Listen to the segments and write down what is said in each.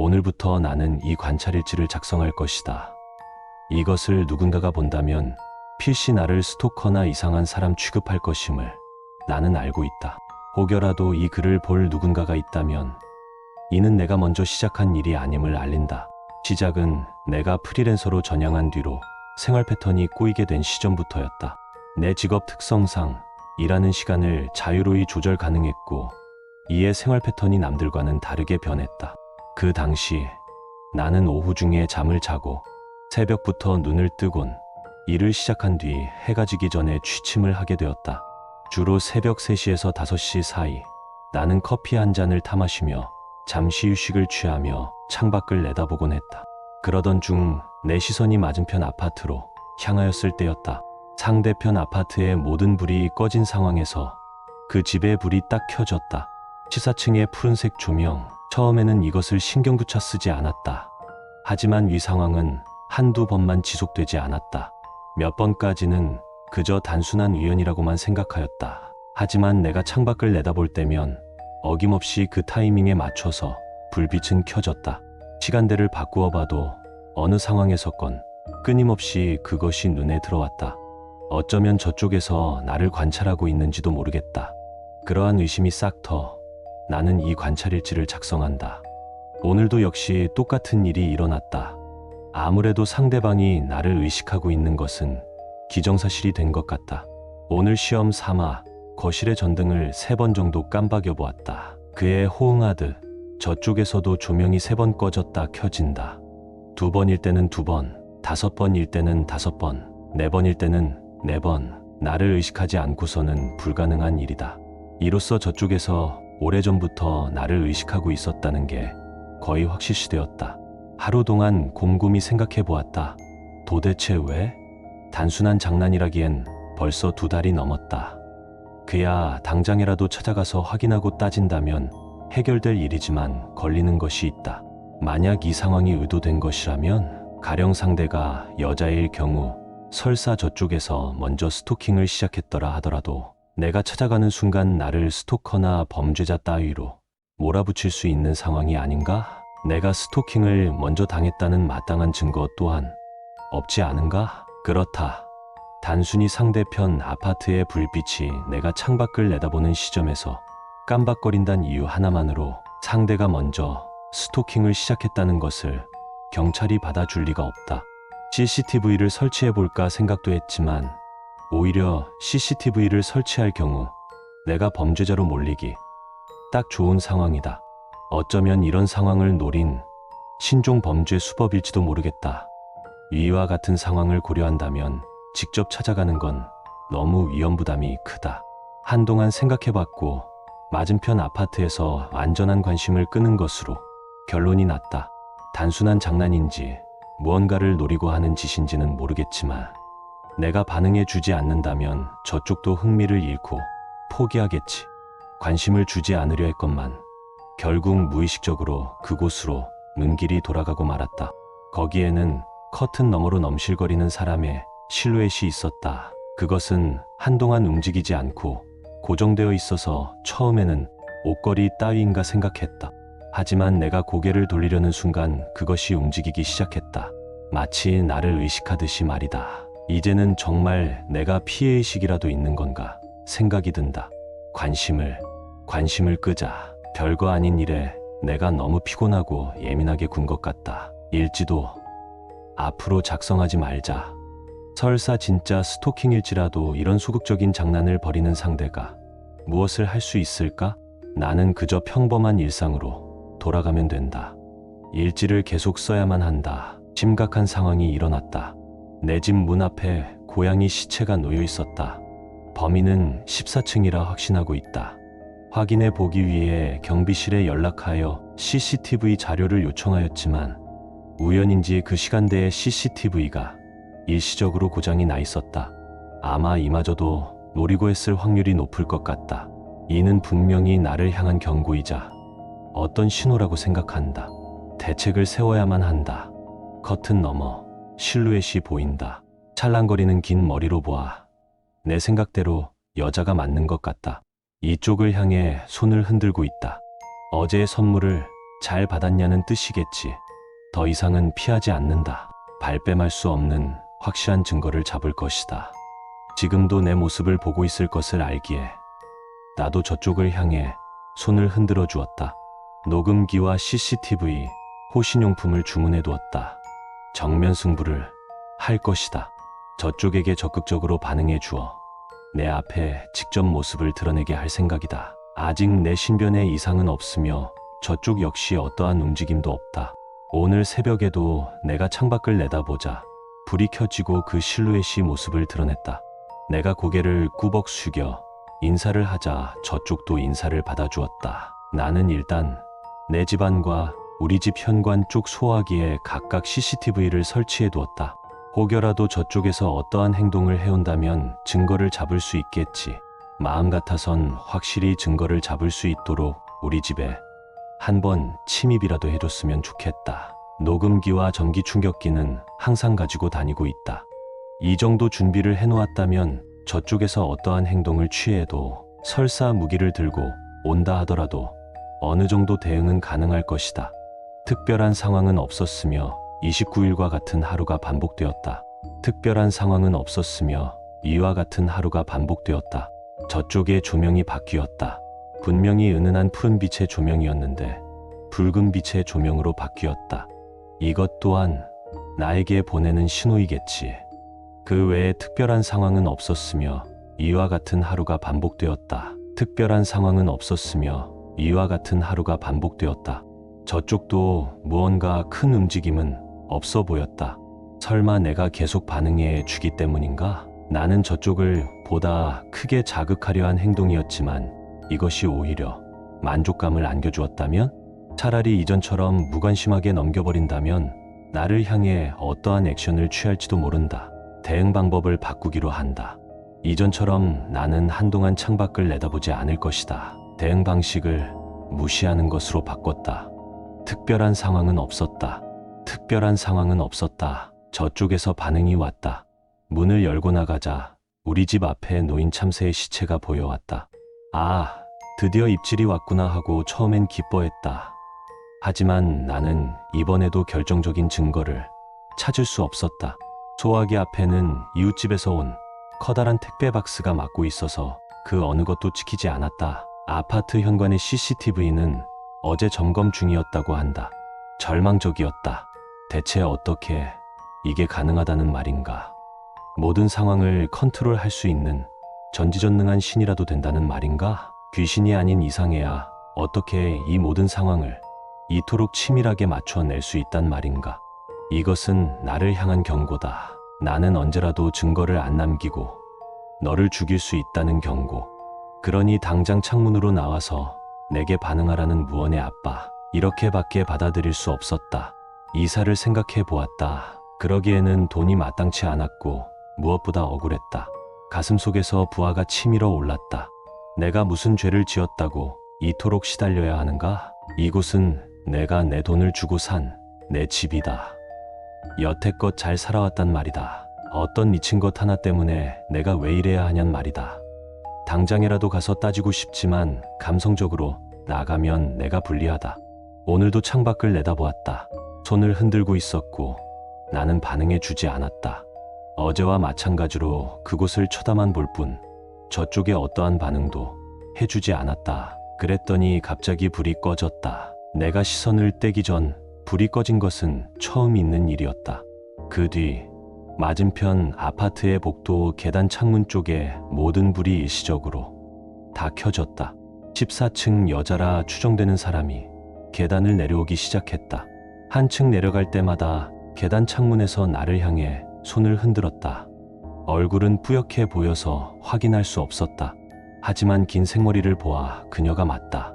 오늘부터 나는 이 관찰일지를 작성할 것이다. 이것을 누군가가 본다면 필시 나를 스토커나 이상한 사람 취급할 것임을 나는 알고 있다. 혹여라도 이 글을 볼 누군가가 있다면 이는 내가 먼저 시작한 일이 아님을 알린다. 시작은 내가 프리랜서로 전향한 뒤로 생활 패턴이 꼬이게 된 시점부터였다. 내 직업 특성상 일하는 시간을 자유로이 조절 가능했고 이에 생활 패턴이 남들과는 다르게 변했다. 그 당시 나는 오후 중에 잠을 자고 새벽부터 눈을 뜨곤 일을 시작한 뒤 해가 지기 전에 취침을 하게 되었다. 주로 새벽 3시에서 5시 사이 나는 커피 한 잔을 타마시며 잠시 휴식을 취하며 창밖을 내다보곤 했다. 그러던 중 내 시선이 맞은편 아파트로 향하였을 때였다. 상대편 아파트의 모든 불이 꺼진 상황에서 그 집의 불이 딱 켜졌다. 치사층의 푸른색 조명, 처음에는 이것을 신경조차 쓰지 않았다. 하지만 위 상황은 한두 번만 지속되지 않았다. 몇 번까지는 그저 단순한 우연이라고만 생각하였다. 하지만 내가 창밖을 내다볼 때면 어김없이 그 타이밍에 맞춰서 불빛은 켜졌다. 시간대를 바꾸어 봐도 어느 상황에서건 끊임없이 그것이 눈에 들어왔다. 어쩌면 저쪽에서 나를 관찰하고 있는지도 모르겠다. 그러한 의심이 싹 터 나는 이 관찰일지를 작성한다. 오늘도 역시 똑같은 일이 일어났다. 아무래도 상대방이 나를 의식하고 있는 것은 기정사실이 된 것 같다. 오늘 시험 삼아 거실의 전등을 세 번 정도 깜박여 보았다. 그에 호응하듯 저쪽에서도 조명이 세 번 꺼졌다 켜진다. 두 번일 때는 두 번, 다섯 번일 때는 다섯 번, 네 번일 때는 네 번, 나를 의식하지 않고서는 불가능한 일이다. 이로써 저쪽에서 오래전부터 나를 의식하고 있었다는 게 거의 확실시되었다. 하루 동안 곰곰이 생각해 보았다. 도대체 왜? 단순한 장난이라기엔 벌써 두 달이 넘었다. 그야 당장이라도 찾아가서 확인하고 따진다면 해결될 일이지만 걸리는 것이 있다. 만약 이 상황이 의도된 것이라면 가령 상대가 여자일 경우 설사 저쪽에서 먼저 스토킹을 시작했더라 하더라도 내가 찾아가는 순간 나를 스토커나 범죄자 따위로 몰아붙일 수 있는 상황이 아닌가? 내가 스토킹을 먼저 당했다는 마땅한 증거 또한 없지 않은가? 그렇다. 단순히 상대편 아파트의 불빛이 내가 창밖을 내다보는 시점에서 깜박거린다는 이유 하나만으로 상대가 먼저 스토킹을 시작했다는 것을 경찰이 받아줄 리가 없다. CCTV를 설치해 볼까 생각도 했지만 오히려 CCTV를 설치할 경우 내가 범죄자로 몰리기 딱 좋은 상황이다. 어쩌면 이런 상황을 노린 신종 범죄 수법일지도 모르겠다. 위와 같은 상황을 고려한다면 직접 찾아가는 건 너무 위험 부담이 크다. 한동안 생각해봤고 맞은편 아파트에서 안전한 관심을 끄는 것으로 결론이 났다. 단순한 장난인지 무언가를 노리고 하는 짓인지는 모르겠지만 내가 반응해 주지 않는다면 저쪽도 흥미를 잃고 포기하겠지. 관심을 주지 않으려 했건만 결국 무의식적으로 그곳으로 눈길이 돌아가고 말았다. 거기에는 커튼 너머로 넘실거리는 사람의 실루엣이 있었다. 그것은 한동안 움직이지 않고 고정되어 있어서 처음에는 옷걸이 따위인가 생각했다. 하지만 내가 고개를 돌리려는 순간 그것이 움직이기 시작했다. 마치 나를 의식하듯이 말이다. 이제는 정말 내가 피해의식이라도 있는 건가 생각이 든다. 관심을, 관심을 끄자. 별거 아닌 일에 내가 너무 피곤하고 예민하게 군 것 같다. 일지도 앞으로 작성하지 말자. 설사 진짜 스토킹일지라도 이런 소극적인 장난을 벌이는 상대가 무엇을 할 수 있을까? 나는 그저 평범한 일상으로 돌아가면 된다. 일지를 계속 써야만 한다. 심각한 상황이 일어났다. 내 집 문 앞에 고양이 시체가 놓여 있었다. 범인은 14층이라 확신하고 있다. 확인해 보기 위해 경비실에 연락하여 CCTV 자료를 요청하였지만 우연인지 그 시간대에 CCTV가 일시적으로 고장이 나 있었다. 아마 이마저도 노리고 했을 확률이 높을 것 같다. 이는 분명히 나를 향한 경고이자 어떤 신호라고 생각한다. 대책을 세워야만 한다. 커튼 너머 실루엣이 보인다. 찰랑거리는 긴 머리로 보아 내 생각대로 여자가 맞는 것 같다. 이쪽을 향해 손을 흔들고 있다. 어제의 선물을 잘 받았냐는 뜻이겠지. 더 이상은 피하지 않는다. 발뺌할 수 없는 확실한 증거를 잡을 것이다. 지금도 내 모습을 보고 있을 것을 알기에 나도 저쪽을 향해 손을 흔들어 주었다. 녹음기와 CCTV, 호신용품을 주문해 두었다. 정면 승부를 할 것이다. 저쪽에게 적극적으로 반응해 주어 내 앞에 직접 모습을 드러내게 할 생각이다. 아직 내 신변에 이상은 없으며 저쪽 역시 어떠한 움직임도 없다. 오늘 새벽에도 내가 창밖을 내다보자 불이 켜지고 그 실루엣이 모습을 드러냈다. 내가 고개를 꾸벅 숙여 인사를 하자 저쪽도 인사를 받아주었다. 나는 일단 내 집안과 우리 집 현관 쪽 소화기에 각각 CCTV를 설치해 두었다. 혹여라도 저쪽에서 어떠한 행동을 해온다면 증거를 잡을 수 있겠지. 마음 같아선 확실히 증거를 잡을 수 있도록 우리 집에 한 번 침입이라도 해줬으면 좋겠다. 녹음기와 전기 충격기는 항상 가지고 다니고 있다. 이 정도 준비를 해놓았다면 저쪽에서 어떠한 행동을 취해도 설사 무기를 들고 온다 하더라도 어느 정도 대응은 가능할 것이다. 특별한 상황은 없었으며 29일과 같은 하루가 반복되었다. 특별한 상황은 없었으며 이와 같은 하루가 반복되었다. 저쪽의 조명이 바뀌었다. 분명히 은은한 푸른 빛의 조명이었는데 붉은 빛의 조명으로 바뀌었다. 이것 또한 나에게 보내는 신호이겠지. 그 외에 특별한 상황은 없었으며 이와 같은 하루가 반복되었다. 특별한 상황은 없었으며 이와 같은 하루가 반복되었다. 저쪽도 무언가 큰 움직임은 없어 보였다. 설마 내가 계속 반응해 주기 때문인가? 나는 저쪽을 보다 크게 자극하려 한 행동이었지만 이것이 오히려 만족감을 안겨주었다면? 차라리 이전처럼 무관심하게 넘겨버린다면 나를 향해 어떠한 액션을 취할지도 모른다. 대응 방법을 바꾸기로 한다. 이전처럼 나는 한동안 창밖을 내다보지 않을 것이다. 대응 방식을 무시하는 것으로 바꿨다. 특별한 상황은 없었다. 특별한 상황은 없었다. 저쪽에서 반응이 왔다. 문을 열고 나가자 우리 집 앞에 노인 참새의 시체가 보여왔다. 아, 드디어 입질이 왔구나 하고 처음엔 기뻐했다. 하지만 나는 이번에도 결정적인 증거를 찾을 수 없었다. 소화기 앞에는 이웃집에서 온 커다란 택배 박스가 막고 있어서 그 어느 것도 지키지 않았다. 아파트 현관의 CCTV는 어제 점검 중이었다고 한다. 절망적이었다. 대체 어떻게 이게 가능하다는 말인가? 모든 상황을 컨트롤할 수 있는 전지전능한 신이라도 된다는 말인가? 귀신이 아닌 이상해야 어떻게 이 모든 상황을 이토록 치밀하게 맞춰낼 수 있단 말인가? 이것은 나를 향한 경고다. 나는 언제라도 증거를 안 남기고 너를 죽일 수 있다는 경고. 그러니 당장 창문으로 나와서 내게 반응하라는 무언의 아빠. 이렇게밖에 받아들일 수 없었다. 이사를 생각해 보았다. 그러기에는 돈이 마땅치 않았고 무엇보다 억울했다. 가슴 속에서 부하가 치밀어 올랐다. 내가 무슨 죄를 지었다고 이토록 시달려야 하는가? 이곳은 내가 내 돈을 주고 산 내 집이다. 여태껏 잘 살아왔단 말이다. 어떤 미친 것 하나 때문에 내가 왜 이래야 하냔 말이다. 당장이라도 가서 따지고 싶지만 감성적으로 나가면 내가 불리하다. 오늘도 창밖을 내다보았다. 손을 흔들고 있었고 나는 반응해 주지 않았다. 어제와 마찬가지로 그곳을 쳐다만 볼 뿐 저쪽에 어떠한 반응도 해주지 않았다. 그랬더니 갑자기 불이 꺼졌다. 내가 시선을 떼기 전 불이 꺼진 것은 처음 있는 일이었다. 그 뒤 맞은편 아파트의 복도 계단 창문 쪽에 모든 불이 일시적으로 다 켜졌다. 14층 여자라 추정되는 사람이 계단을 내려오기 시작했다. 한층 내려갈 때마다 계단 창문에서 나를 향해 손을 흔들었다. 얼굴은 뿌옇게 보여서 확인할 수 없었다. 하지만 긴 생머리를 보아 그녀가 맞다.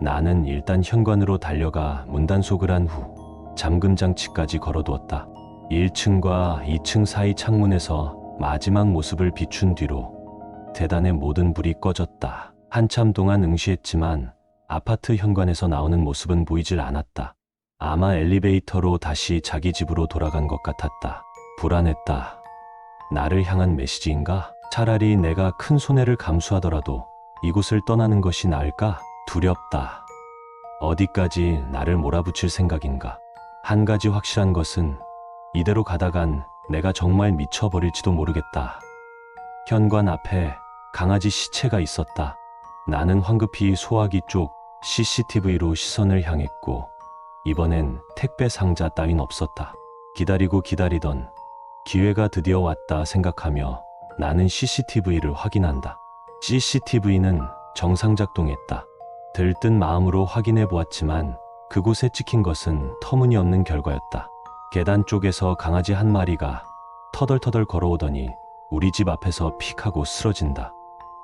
나는 일단 현관으로 달려가 문단속을 한 후 잠금 장치까지 걸어두었다. 1층과 2층 사이 창문에서 마지막 모습을 비춘 뒤로 대단의 모든 불이 꺼졌다. 한참 동안 응시했지만 아파트 현관에서 나오는 모습은 보이질 않았다. 아마 엘리베이터로 다시 자기 집으로 돌아간 것 같았다. 불안했다. 나를 향한 메시지인가? 차라리 내가 큰 손해를 감수하더라도 이곳을 떠나는 것이 나을까? 두렵다. 어디까지 나를 몰아붙일 생각인가? 한 가지 확실한 것은 이대로 가다간 내가 정말 미쳐버릴지도 모르겠다. 현관 앞에 강아지 시체가 있었다. 나는 황급히 소화기 쪽 CCTV로 시선을 향했고 이번엔 택배 상자 따윈 없었다. 기다리고 기다리던 기회가 드디어 왔다 생각하며 나는 CCTV를 확인한다. CCTV는 정상 작동했다. 들뜬 마음으로 확인해 보았지만 그곳에 찍힌 것은 터무니없는 결과였다. 계단 쪽에서 강아지 한 마리가 터덜터덜 걸어오더니 우리 집 앞에서 픽하고 쓰러진다.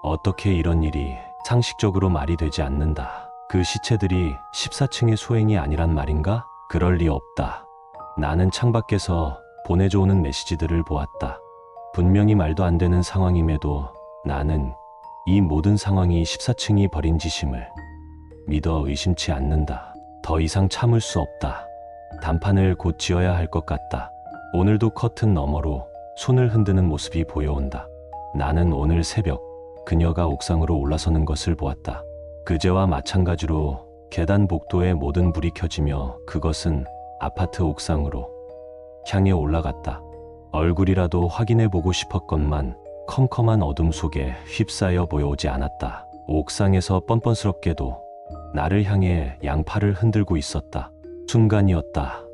어떻게 이런 일이 상식적으로 말이 되지 않는다. 그 시체들이 14층의 소행이 아니란 말인가? 그럴 리 없다. 나는 창밖에서 보내줘 오는 메시지들을 보았다. 분명히 말도 안 되는 상황임에도 나는 이 모든 상황이 14층이 벌인 짓임을 믿어 의심치 않는다. 더 이상 참을 수 없다. 단판을 곧 지어야 할 것 같다. 오늘도 커튼 너머로 손을 흔드는 모습이 보여온다. 나는 오늘 새벽 그녀가 옥상으로 올라서는 것을 보았다. 그제와 마찬가지로 계단 복도에 모든 불이 켜지며 그것은 아파트 옥상으로 향해 올라갔다. 얼굴이라도 확인해 보고 싶었건만 컴컴한 어둠 속에 휩싸여 보여오지 않았다. 옥상에서 뻔뻔스럽게도 나를 향해 양팔을 흔들고 있었다. 순간이었다.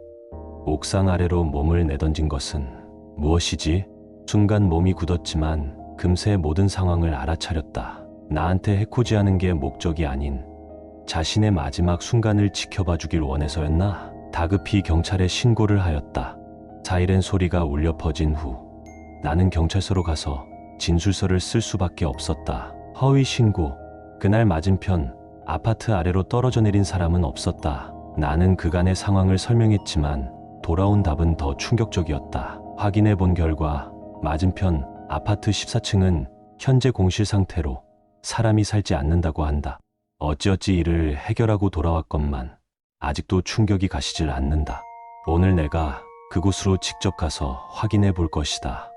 옥상 아래로 몸을 내던진 것은 무엇이지? 순간 몸이 굳었지만 금세 모든 상황을 알아차렸다. 나한테 해코지하는 게 목적이 아닌 자신의 마지막 순간을 지켜봐 주길 원해서였나? 다급히 경찰에 신고를 하였다. 사이렌 소리가 울려 퍼진 후 나는 경찰서로 가서 진술서를 쓸 수밖에 없었다. 허위 신고. 그날 맞은편 아파트 아래로 떨어져 내린 사람은 없었다. 나는 그간의 상황을 설명했지만 돌아온 답은 더 충격적이었다. 확인해 본 결과 맞은편 아파트 14층은 현재 공실 상태로 사람이 살지 않는다고 한다. 어찌어찌 이를 해결하고 돌아왔건만 아직도 충격이 가시질 않는다. 오늘 내가 그곳으로 직접 가서 확인해 볼 것이다.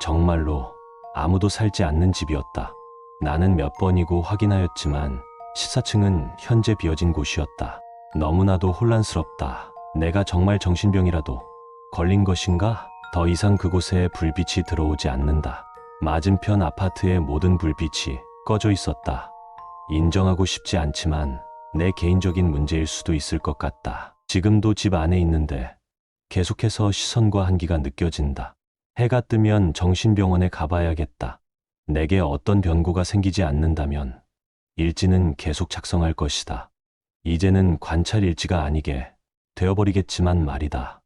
정말로 아무도 살지 않는 집이었다. 나는 몇 번이고 확인하였지만 14층은 현재 비어진 곳이었다. 너무나도 혼란스럽다. 내가 정말 정신병이라도 걸린 것인가? 더 이상 그곳에 불빛이 들어오지 않는다. 맞은편 아파트의 모든 불빛이 꺼져 있었다. 인정하고 싶지 않지만 내 개인적인 문제일 수도 있을 것 같다. 지금도 집 안에 있는데 계속해서 시선과 한기가 느껴진다. 해가 뜨면 정신병원에 가봐야겠다. 내게 어떤 변고가 생기지 않는다면 일지는 계속 작성할 것이다. 이제는 관찰 일지가 아니게 되어버리겠지만 말이다.